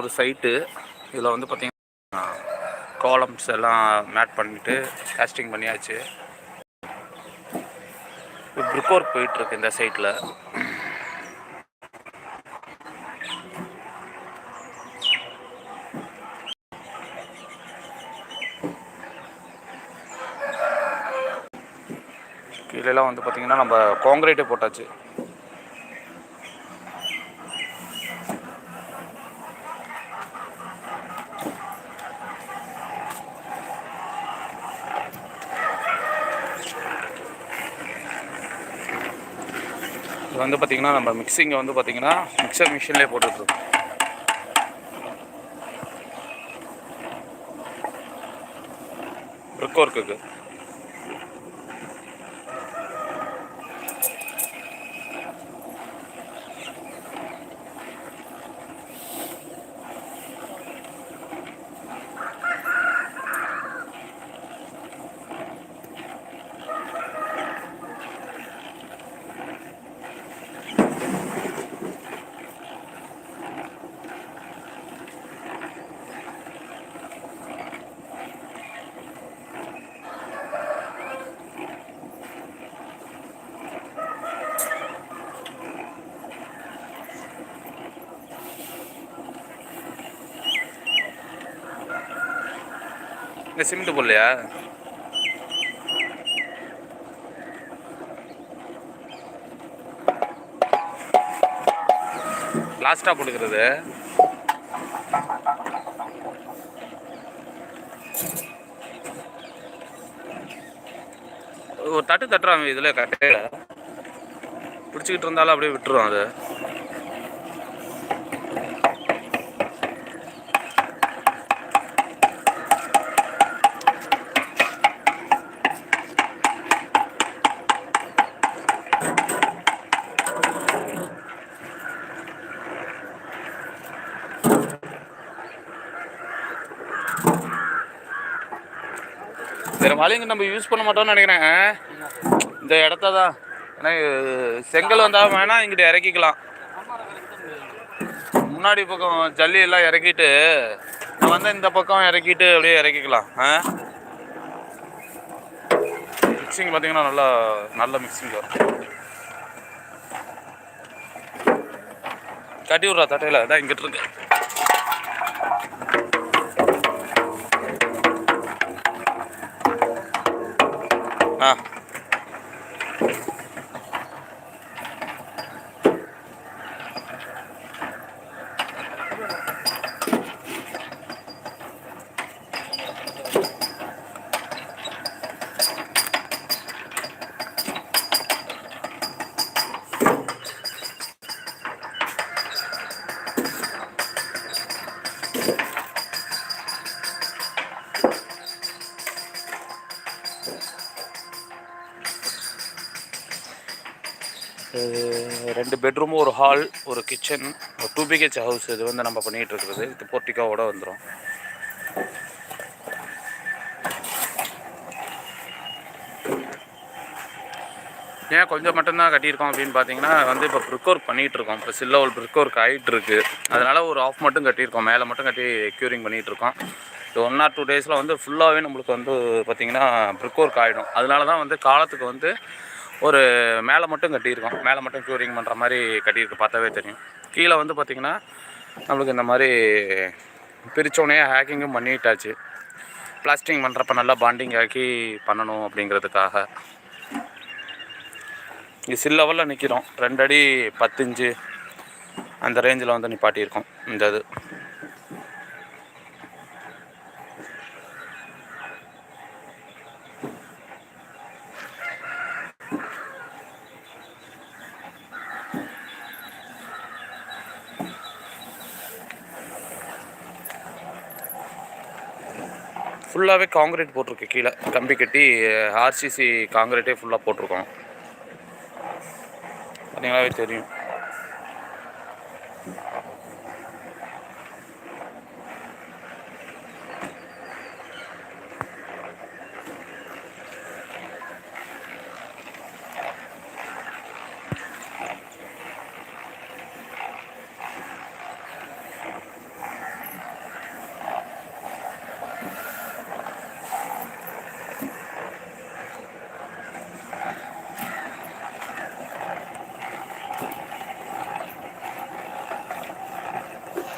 ஒரு சைட்டு இதில் வந்து பார்த்திங்கன்னா காலம்ஸ் எல்லாம் மேட் பண்ணிட்டு காஸ்டிங் பண்ணியாச்சு. பிரிக் ஒர்க் போயிட்டுருக்கு இந்த சைட்டில் கீழெல்லாம் வந்து பார்த்திங்கன்னா நம்ம காங்கிரீட்டே போட்டாச்சு. இது வந்து பார்த்திங்கன்னா நம்ம மிக்சிங்கை வந்து பார்த்திங்கன்னா மிக்சர் மிஷின்லேயே போட்டுட்ருக்கோம். பிரிக் ஒர்க்குக்கு இங்கே சிமெண்ட் போடலையா? லாஸ்ட்டாக போட்டுக்கிறது. ஒரு தட்டு தட்டுறாங்க இதில் கட்டையில். பிடிச்சிக்கிட்டு இருந்தாலும் அப்படியே விட்டுருவோம் அது. வேறு மலைங்க நம்ம யூஸ் பண்ண மாட்டோம்னு நினைக்கிறேன். இந்த இடத்த தான் ஏன்னா செங்கல் வந்தால் வேணால் இங்கிட்ட இறக்கிக்கலாம். முன்னாடி பக்கம் ஜல்லி எல்லாம் இறக்கிட்டு நான் வந்து இந்த பக்கம் இறக்கிட்டு அப்படியே இறக்கிக்கலாம். ஆ? மிக்சிங் பார்த்தீங்கன்னா நல்லா நல்ல மிக்சிங் கட்டி விட்றா தட்டையில். அதான் இங்கிட்டு இருக்கு. ரெண்டு பெட்ரூம் ஒரு ஹால் ஒரு கிச்சன் ஒரு டூ பிஹெச் ஹவுஸ் இது வந்து நம்ம பண்ணிகிட்டு இருக்கிறது. இது போர்ட்டிக்காவோட வந்துடும் ஏன் கொஞ்சம் மட்டும்தான் கட்டியிருக்கோம் அப்படின்னு பார்த்தீங்கன்னா வந்து இப்போ ப்ரிக் ஒர்க் பண்ணிகிட்டு இருக்கோம். இப்போ சில்லவல் பிரிக் ஒர்க் ஆகிட்டு இருக்கு. அதனால ஒரு ஆஃப் மட்டும் கட்டியிருக்கோம். மேலே மட்டும் கட்டி க்யூரிங் பண்ணிகிட்டு இருக்கோம். இது ஒன் ஆர் டூ டேஸில் வந்து ஃபுல்லாகவே நம்மளுக்கு வந்து பார்த்திங்கன்னா ப்ரிக் ஒர்க் ஆகிடும் அதனால தான் வந்து காலத்துக்கு வந்து ஒரு மேலே மட்டும் கட்டியிருக்கோம். மேலே மட்டும் க்யூரிங் பண்ணுற மாதிரி கட்டியிருக்கு பார்த்தாவே தெரியும். கீழே வந்து பார்த்திங்கன்னா நம்மளுக்கு இந்த மாதிரி பிரித்தோடனே ஹேக்கிங்கும் பண்ணிட்டாச்சு. பிளாஸ்டிங் பண்ணுறப்ப நல்லா பாண்டிங் ஆக்கி பண்ணணும் அப்படிங்கிறதுக்காக. இங்கே சில் லெவலில் நிற்கிறோம் ரெண்டு அடி பத்து இன்ச்சு அந்த ரேஞ்சில் வந்து நிப்பாட்டியிருக்கோம். இந்த இது. ஃபுல்லாகவே காங்கிரீட் போட்டிருக்கு கீழே. கம்பி கட்டி ஆர்சிசி காங்கிரீட்டே ஃபுல்லாக போட்டிருக்கோம். பார்த்தீங்களாவே தெரியும்.